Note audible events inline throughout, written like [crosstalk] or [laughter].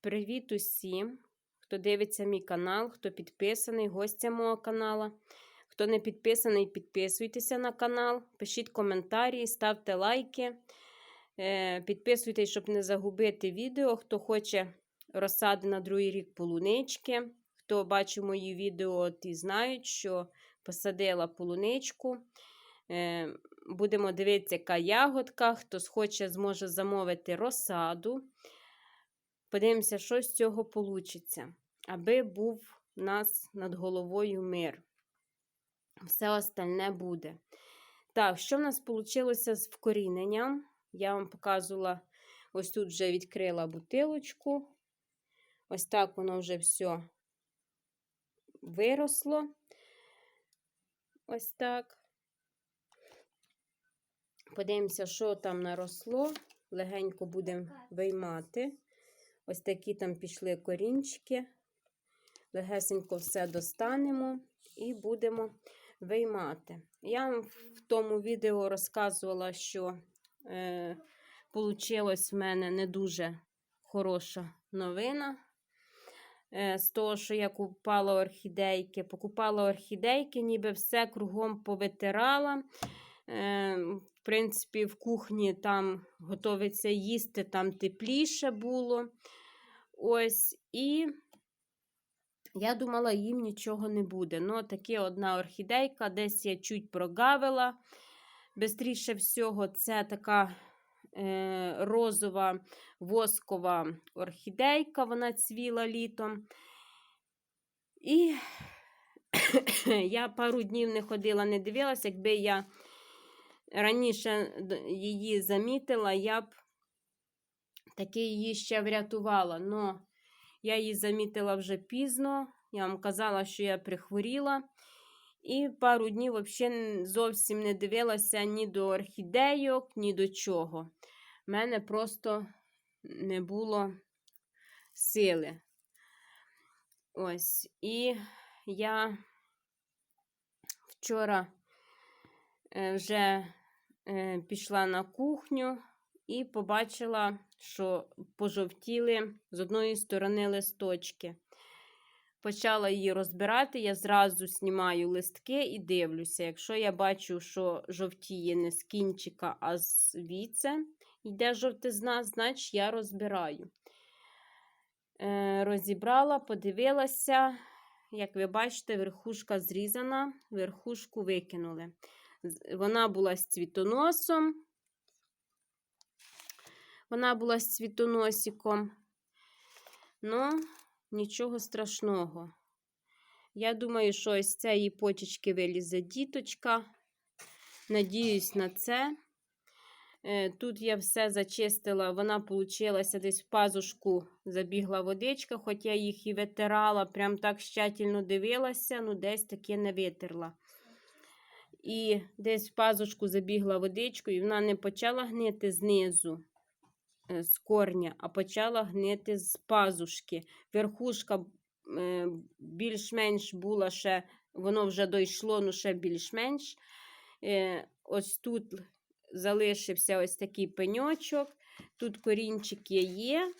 Привіт усім, хто дивиться мій канал, хто підписаний, гостя мого каналу. Хто не підписаний, підписуйтеся на канал, пишіть коментарі, ставте лайки. Е, Підписуйтесь, щоб не загубити відео. Хто хоче розсади на другий рік полунички. Хто бачив мої відео, ті знають, що посадила полуничку. Е, Будемо дивитися, яка ягодка. Хто схоче, зможе замовити розсаду. Подивимося, що з цього вийде, аби був у нас над головою мир. Все остальне буде. Так, що в нас вийшло з вкоріненням? Я вам показувала, ось тут вже відкрила бутилочку. Ось так воно вже все виросло. Ось так. Подивимося, що там наросло. Легенько будемо виймати. Ось такі там пішли корінчики. Легесенько все достанемо і будемо виймати. Я вам в тому відео розказувала, що е, в мене не дуже хороша новина. Е, з того, що я купала орхідейки. Покупала орхідейки, ніби все кругом повитирала. Е, в принципі, в кухні там готовиться їсти, там тепліше було. Ось, і я думала, їм нічого не буде. Ну, таке одна орхідейка, десь я чуть прогавила. Бистріше всього, це така е, розова воскова орхідейка, вона цвіла літом. І [coughs] я пару днів не ходила, не дивилася, якби я раніше її замітила, я б таки її ще врятувала. Но я її замітила вже пізно. Я вам казала, що я прихворіла. І пару днів взагалі зовсім не дивилася ні до орхідейок, ні до чого. У мене просто не було сили. Ось. І я вчора е, вже е, пішла на кухню і побачила, що пожовтіли з одної сторони листочки. Почала її розбирати, я зразу знімаю листки і дивлюся. Якщо я бачу, що жовтіє не з кінчика, а звідси йде жовтизна, значить я розбираю. Е, Розібрала, подивилася, як ви бачите, верхушка зрізана, верхушку викинули. Вона була з цвітоносом. Вона була з цвітоносиком. Ну, нічого страшного. Я думаю, що ось цієї почечки вилізе діточка. Надіюсь на це. Е, тут я все зачистила, вона получилася десь в пазушку забігла водичка, хоч я їх і витирала, прям так щательно дивилася, ну десь таке не витерла. І десь в пазушку забігла водичкою, і вона не почала гнити знизу з корня, а почала гнити з пазушки. Верхушка е, більш-менш була ще, воно вже дійшло, ну ще більш-менш. Ось тут залишився ось такий пеньочок. Тут корінчики є.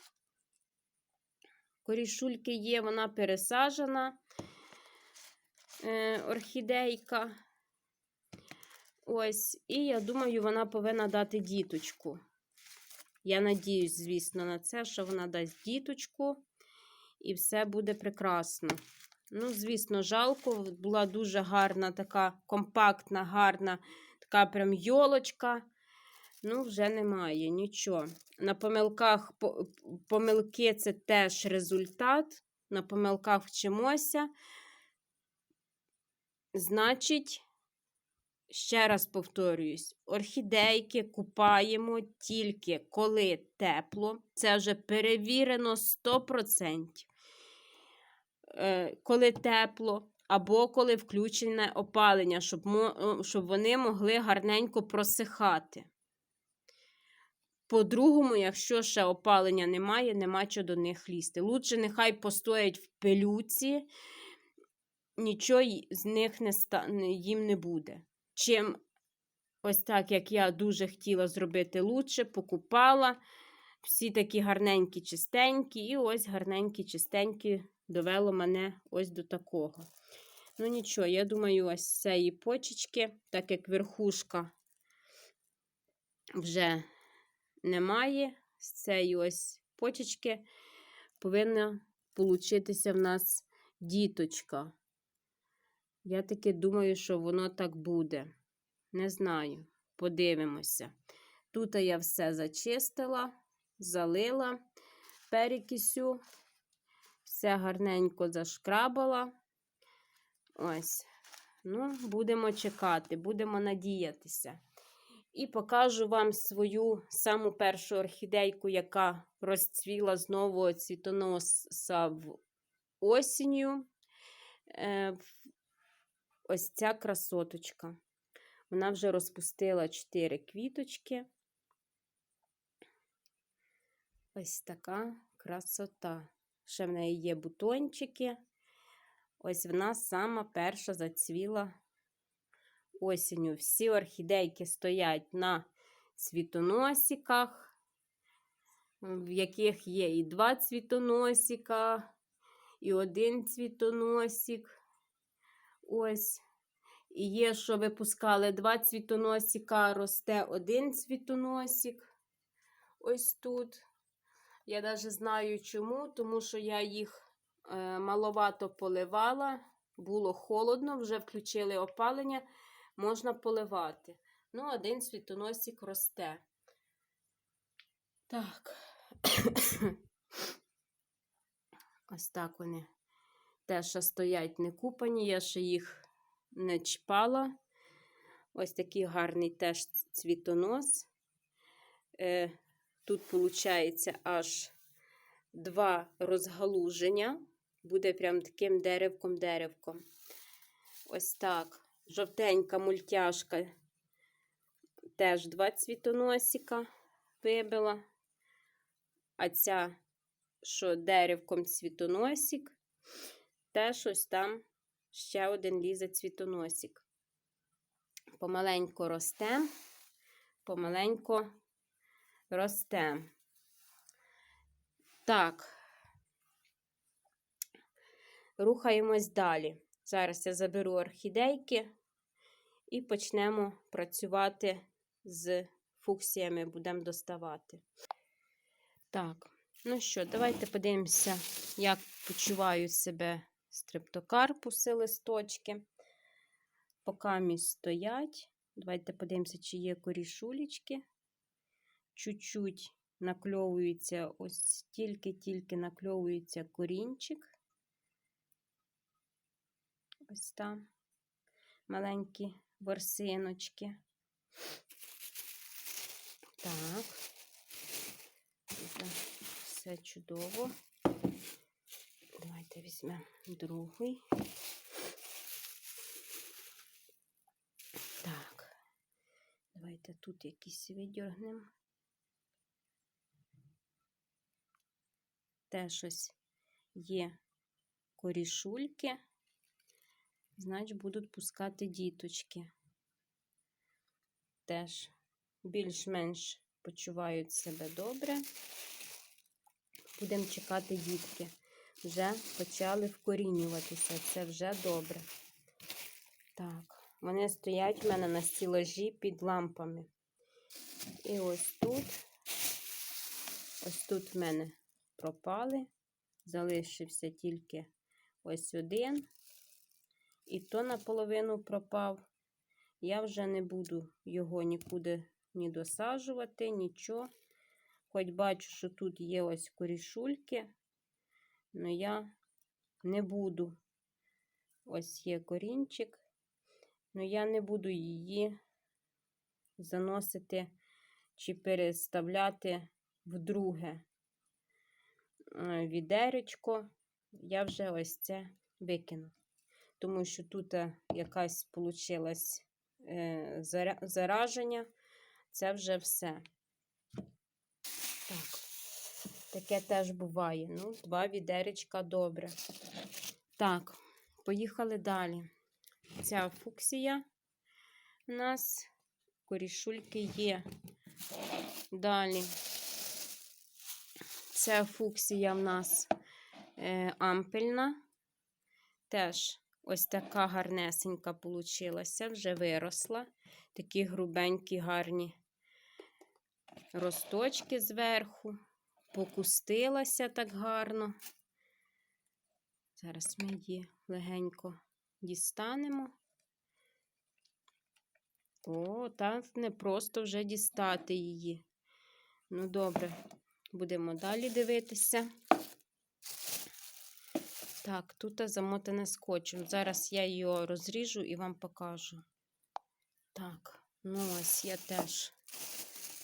Корішульки є, вона пересажена е, орхідейка. Ось, і я думаю, вона повинна дати діточку. Я надіюсь, звісно, на це, що вона дасть діточку, і все буде прекрасно. Ну, звісно, жалко, була дуже гарна, така компактна, гарна Така прям йолочка. Ну, вже немає нічого. На помилках помилки це теж результат. На помилках вчимося. Значить, ще раз повторююсь: орхідейки купаємо тільки коли тепло. Це вже перевірено 100%. Е, коли тепло, або коли включене опалення, щоб щоб вони могли гарненько просихати. По-другому, якщо ще опалення немає, нема чого до них лізти. Лучше нехай постоять в пилюці, нічого з них не їм не буде. Чим, ось так, як я дуже хотіла зробити лучше, покупала, всі такі гарненькі, чистенькі, і ось гарненькі, чистенькі довело мене ось до такого. Ну, нічого, я думаю, ось цієї почечки, так як верхушка вже немає, з цієї ось почечки повинна получитися в нас діточка. Я таки думаю, що воно так буде. Не знаю, подивимося. Тут я все зачистила, залила перекисю, все гарненько зашкрабала. Ось. Ну, будемо чекати, будемо надіятися. І покажу вам свою саму першу орхідейку, яка розцвіла знову цвітоноса в осінню. Ось ця красоточка. Вона вже розпустила 4 квіточки. Ось така красота. Ще в неї є бутончики. Ось вона сама перша зацвіла осінню. Всі орхідейки стоять на цвітоносиках, в яких є і два цвітоносика, і один цвітоносик. Ось. Є, що випускали два цвітоносика, росте один цвітоносик. Ось тут. Я навіть знаю чому, тому що я їх е, маловато поливала. Було холодно, вже включили опалення, можна поливати. Ну, один світоносик росте. Так. [coughs] Ось так вони теж стоять не купані, я ще їх не чіпала. Ось такий гарний теж цвітонос. Е, Тут, виходить, аж два розгалуження. Буде прям таким деревком-деревком. Ось так. Жовтенька мультяшка. Теж два цвітоносика вибила. А ця, що деревком цвітоносик, теж ось там ще один лізе цвітоносик. Помаленько росте, помаленько росте. Так, рухаємось далі. Зараз я заберу орхідейки і почнемо працювати з фуксіями, будемо доставати. Так, ну що, давайте подивимося, як почувають себе стрептокарпуси листочки. Поки місь стоять. Давайте подивимося, чи є корішулечки. Чуть-чуть накльовується, ось тільки-тільки накльовується корінчик. Ось там маленькі ворсиночки. Так, все чудово. Давайте візьмемо другий. Так, давайте тут якісь видіргнемо. Теж ось є корішульки, значить, будуть пускати діточки. Теж більш-менш почувають себе добре. Будемо чекати дітки. Вже почали вкорінюватися. Це вже добре. Так, вони стоять в мене на стілажі під лампами. І ось тут, ось тут в мене пропали. Залишився тільки ось один. І то наполовину пропав. Я вже не буду його нікуди ні досаджувати, нічого. Хоч бачу, що тут є ось корішульки, але я не буду. Ось є корінчик, але я не буду її заносити чи переставляти в друге е, відеречко. Я вже ось це викину. Тому що тут е, якась вийшла зараження. Це вже все. Так, таке теж буває. Ну, два відеречка добре. Так, поїхали далі. Ця фуксія у нас корішульки є. Далі Це фуксія в нас е, ампельна. Теж ось така гарнесенька получилася, вже виросла. Такі грубенькі, гарні росточки зверху. Покустилася так гарно. Зараз ми її легенько дістанемо. О, так не просто вже дістати її. Ну, добре, будемо далі дивитися. Так, тут замотане скотчем. Зараз я її розріжу і вам покажу. Так, ну ось я теж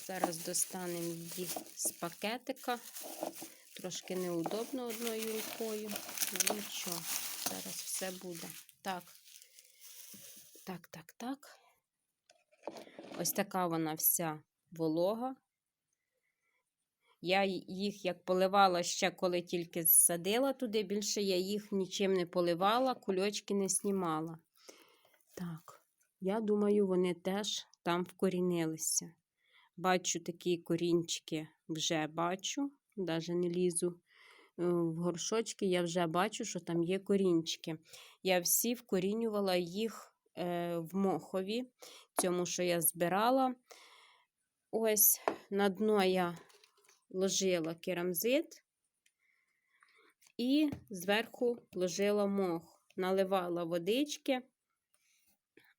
зараз достанемо її з пакетика. Трошки неудобно одною рукою. Ну нічого, зараз все буде. Так, так, так, так. Ось така вона вся волога. Я їх як поливала ще, коли тільки садила туди, більше я їх нічим не поливала, кульочки не знімала. Так, я думаю, вони теж там вкорінилися. Бачу такі корінчики, вже бачу, навіть не лізу е, в горшочки, я вже бачу, що там є корінчики. Я всі вкорінювала їх е, в мохові, цьому, що я збирала. Ось на дно я ложила керамзит і зверху ложила мох, наливала водички,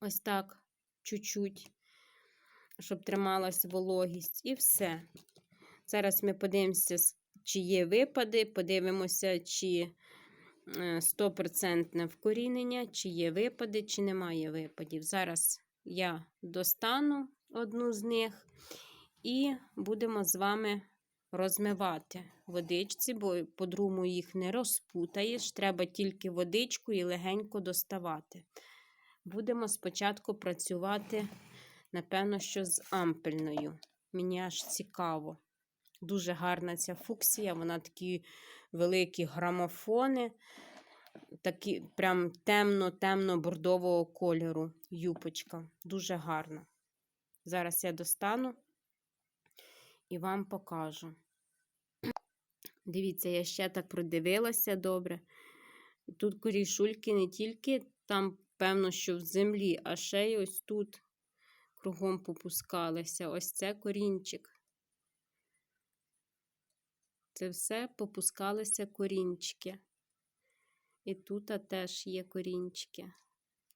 ось так, чуть-чуть, щоб трималась вологість, і все. Зараз ми подивимося, чи є випади, подивимося, чи 100% вкорінення, чи є випади, чи немає випадів. Зараз я достану одну з них і будемо з вами розмивати водичці, бо по-другому їх не розпутаєш. Треба тільки водичку і легенько доставати. Будемо спочатку працювати, напевно, що з ампельною. Мені аж цікаво. Дуже гарна ця фуксія, вона такі великі грамофони, такі прям темно-темно-бордового кольору юпочка. Дуже гарна. Зараз я достану і вам покажу. Дивіться, я ще так продивилася добре. Тут корішульки не тільки там, певно, що в землі, а ще й ось тут кругом попускалися. Ось це корінчик. Це все попускалися корінчики. І тут теж є корінчики.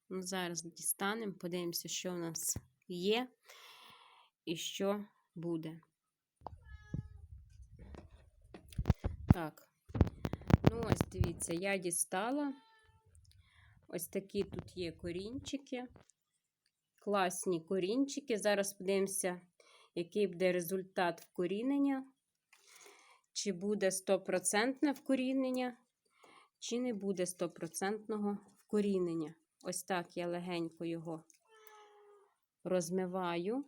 Ну, Зараз дістанемо, подивимося, що в нас є і що буде. Так, ну ось дивіться, я дістала. Ось такі тут є корінчики. Класні корінчики. Зараз подивимося, який буде результат вкорінення. Чи буде 100% вкорінення, чи не буде 100% вкорінення. Ось так я легенько його розмиваю.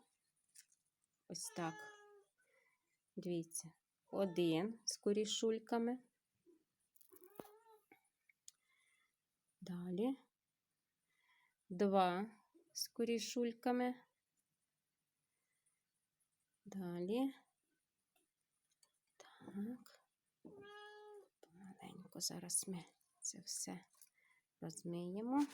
Ось так. Дивіться один з корішульками. Далі два з корішульками. Далі. Так, помаленько зараз ми це все розмиємо.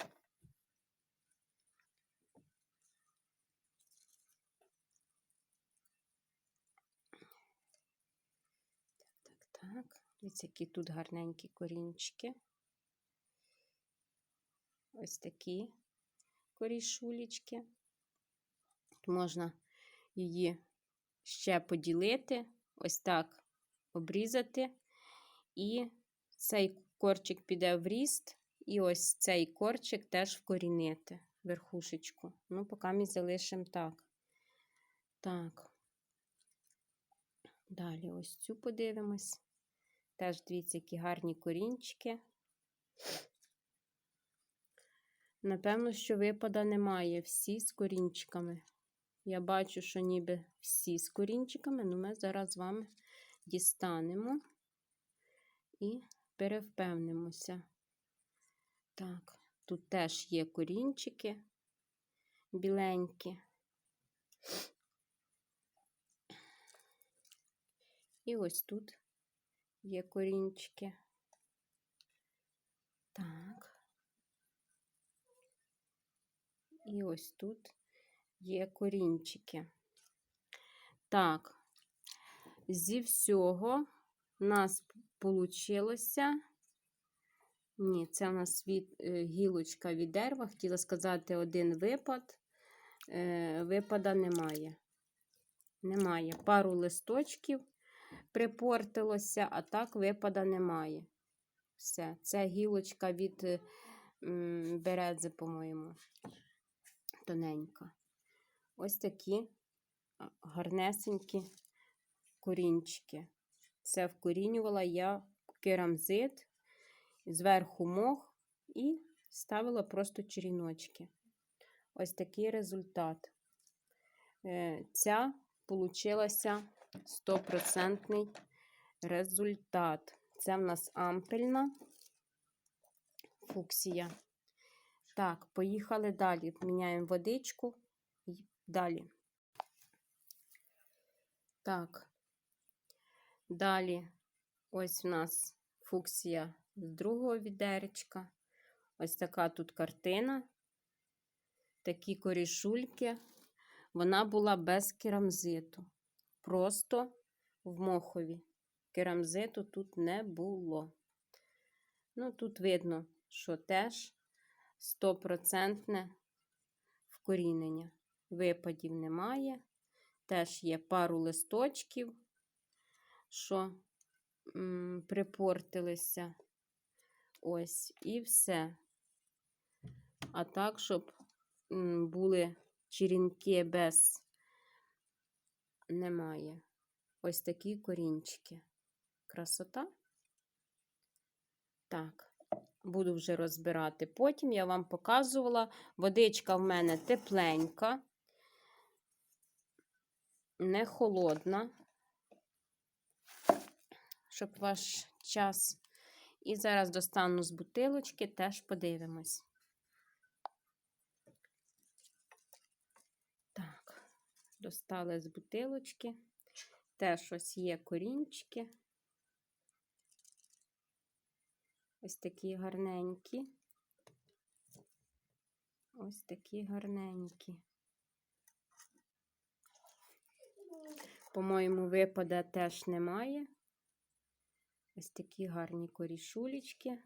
Так, дивіться, які тут гарненькі корінчики. Ось такі корішулечки. Можна її ще поділити, ось так обрізати, і цей корчик піде в ріст, і ось цей корчик теж вкорінити верхушечку. Ну, поки ми залишимо так. Так, далі ось цю подивимось. Теж дивіться, які гарні корінчики. Напевно, що випада немає. Всі з корінчиками. Я бачу, що ніби всі з корінчиками, але ми зараз з вами дістанемо і перевпевнимося. Так, тут теж є корінчики біленькі. І ось тут є корінчики. Так. І ось тут є корінчики. Так, зі всього у нас вийшло. Ні, це у нас від, е, гілочка від дерева. Хотіла сказати один випад. Е, випада немає. Немає. Пару листочків припортилося, а так випада немає. Все. Це гілочка від берези, по-моєму. Тоненька. Ось такі гарнесенькі корінчики. Це вкорінювала я керамзит, зверху мох і ставила просто черіночки. Ось такий результат. Е, Ця получилася 100% результат. Це в нас ампельна фуксія. Так, поїхали далі. Міняємо водичку і далі. Так, далі ось в нас фуксія з другого відеречка. Ось така тут картина. Такі корішульки. Вона була без керамзиту. Просто в мохові. Керамзиту тут не було. Ну, тут видно, що теж стопроцентне вкорінення. Випадів немає. Теж є пару листочків, що м, припортилися. Ось, і все. А так, щоб м, були черінки без немає. Ось такі корінчики. Красота. Так, буду вже розбирати. Потім я вам показувала. Водичка в мене тепленька, не холодна, щоб ваш час. І зараз достану з бутилочки, теж подивимось. Так, достали з бутилочки. Теж ось є корінчики. Ось такі гарненькі. Ось такі гарненькі. По-моєму, випада теж немає. Ось такі гарні корішулечки.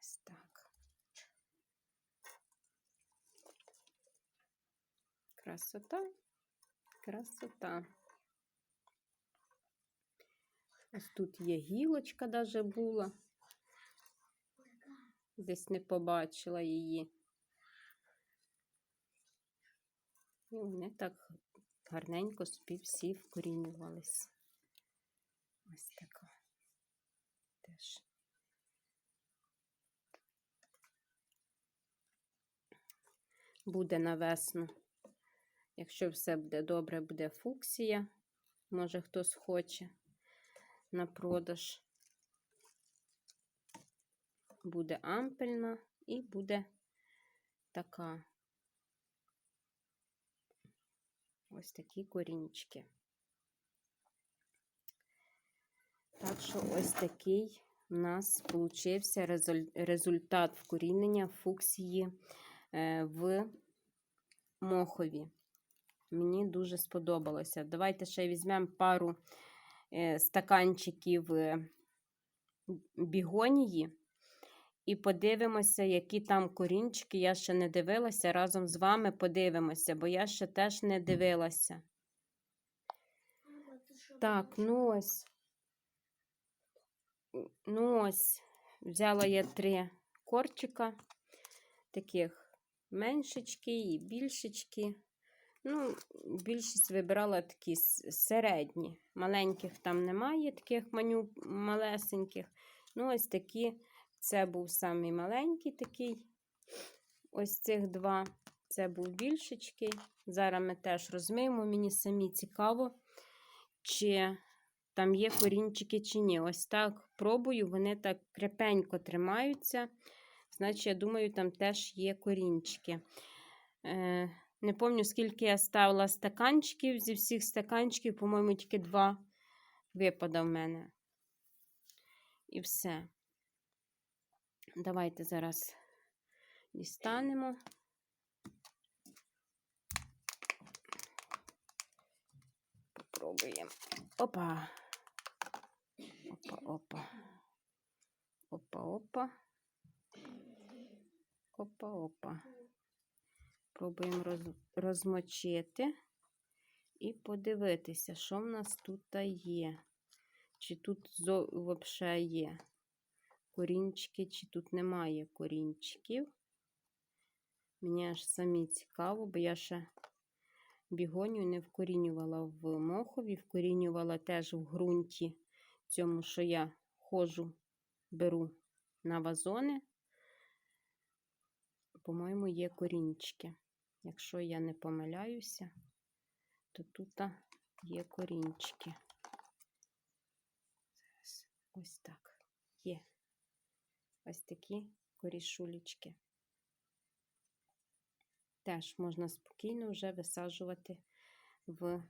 Ось так. Красота, красота. Ось тут є гілочка даже була. Десь не побачила її. І вони так гарненько собі всі вкорінювались. Ось така. Теж. Буде на весну. Якщо все буде добре, буде фуксія. Може хтось хоче на продаж. Буде ампельна і буде така. Ось такі корінчики. Так що ось такий у нас получився результат вкорінення фуксії е, в мохові. Мені дуже сподобалося. Давайте ще візьмемо пару стаканчиків е, бігонії і подивимося, які там корінчики. Я ще не дивилася. Разом з вами подивимося, бо я ще теж не дивилася. Так, ну ось. Ну ось, взяла я три корчика, таких меншечки і більшечки. Ну, більшість вибирала такі середні. Маленьких там немає, таких маню малесеньких. Ну, ось такі. Це був самий маленький такий. Ось цих два. Це був більшечкий. Зараз ми теж розмиємо. Мені самі цікаво, чи там є корінчики, чи ні. Ось так пробую, вони так крепенько тримаються. Значить, я думаю, там теж є корінчики. Е, Не пам'ятаю, скільки я ставила стаканчиків. Зі всіх стаканчиків, по-моєму, тільки два випада в мене. І все. Давайте зараз дістанемо. Попробуємо. Опа. Опа, опа. Опа, опа. Опа, опа. Пробуємо роз, розмочити і подивитися, що в нас тут є. Чи тут взагалі є корінчики, чи тут немає корінчиків. Мені аж самі цікаво, бо я ще бігоню не вкорінювала в мохові, вкорінювала теж в ґрунті, цьому, що я ходжу, беру на вазони. По-моєму, є корінчики. Якщо я не помиляюся, то тут є корінчики. Зараз ось так. Є ось такі корішулечки. Теж можна спокійно вже висаджувати в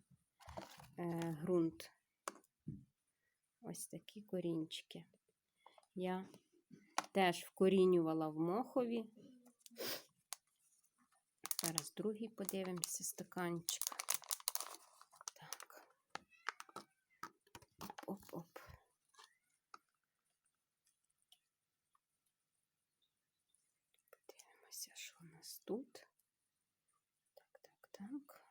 е, ґрунт. Ось такі корінчики. Я теж вкорінювала в мохові. Зараз другий подивимося стаканчик. Так. Оп-оп. Подивимося, що у нас тут. Так, так, так.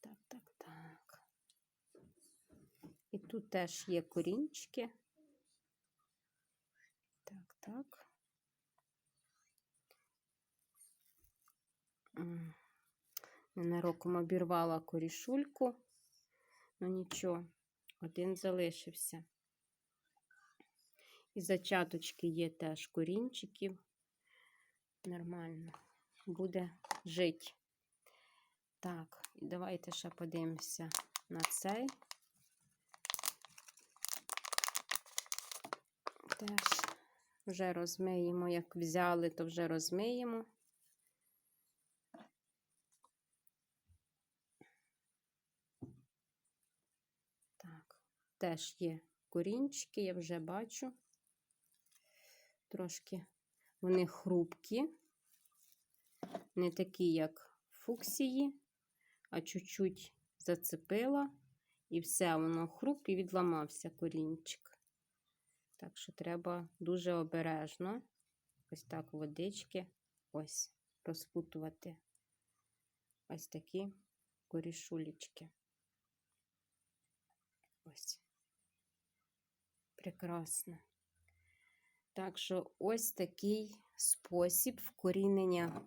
Так, так, так. І тут теж є корінчики. Так, так. Ненароком обірвала корішульку, ну нічого, один залишився. І зачаточки є теж корінчиків. Нормально. Буде жити. Так, і давайте ще подивимося на цей. Теж вже розмиємо, як взяли, то вже розмиємо. Так, теж є корінчики, я вже бачу. Трошки вони хрупкі, не такі, як фуксії, а чуть-чуть зацепила, і все, воно хруп і відламався корінчик. Так що треба дуже обережно, ось так водички, ось, розпутувати ось такі корішулечки. Ось. Прекрасно. Так що ось такий спосіб вкорінення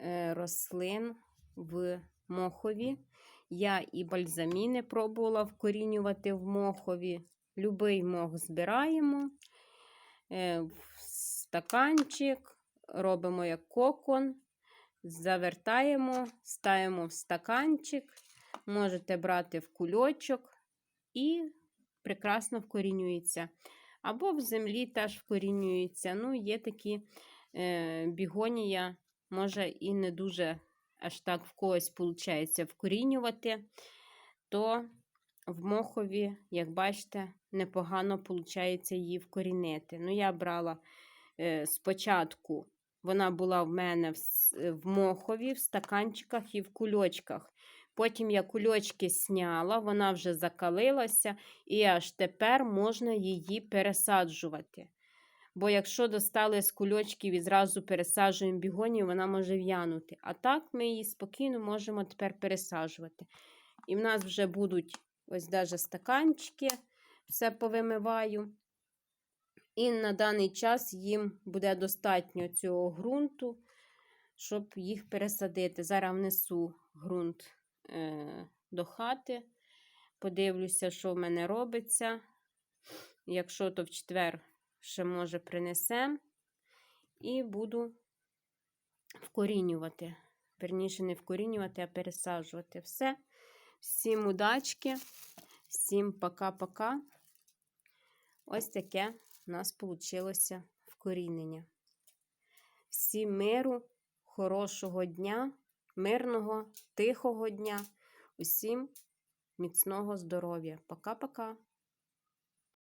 е, рослин в мохові. Я і бальзаміни пробувала вкорінювати в мохові. Любий мох збираємо е, в стаканчик, робимо як кокон, завертаємо, ставимо в стаканчик, можете брати в кульочок і прекрасно вкорінюється. Або в землі теж вкорінюється. Ну, є такі е, бігонія, може і не дуже аж так в когось виходить вкорінювати, то в мохові, як бачите, непогано виходить її вкорінити. Ну, я брала е, спочатку, вона була в мене в, в мохові, в стаканчиках і в кульочках. Потім я кульочки сняла, вона вже закалилася, і аж тепер можна її пересаджувати. Бо якщо достали з кульочків і зразу пересаджуємо бігонію, вона може в'янути. А так ми її спокійно можемо тепер пересаджувати. І в нас вже будуть ось даже стаканчики, все повимиваю. І на даний час їм буде достатньо цього ґрунту, щоб їх пересадити. Зараз внесу ґрунт е, до хати. Подивлюся, що в мене робиться. Якщо то в четвер ще, може, принесем, і буду вкорінювати. Верніше, не вкорінювати, а пересаджувати все. Всім удачки, всім пока-пока. Ось таке у нас вийшло вкорінення. Всім миру, хорошого дня, мирного, тихого дня. Усім міцного здоров'я. Пока-пока.